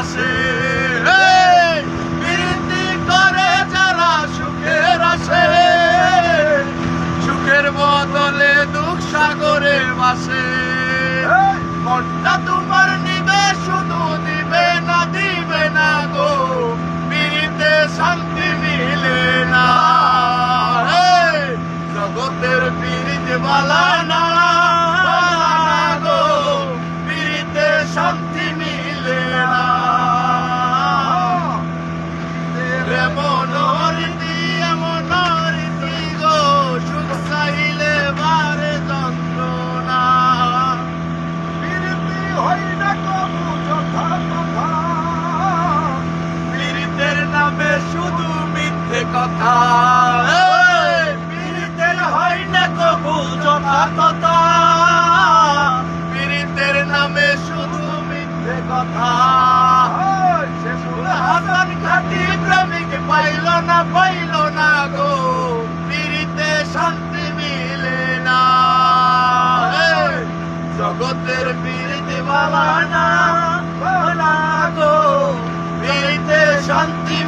আসে। প্রীতি করে যারা সুখের বদলে দুঃখ সাগরে তোমার নিবে শুধু না দিবে না গো শান্তি না। জগতের পিড়িত বালা না। হই নামে শুধু মিথ্যে কথা। পীড়িতের হয় না কবু যথা কথা পীড়িতের নামে শুধু মিথ্যে কথা। জগতের পীড়িতে বাবা না বাবা গো শান্তি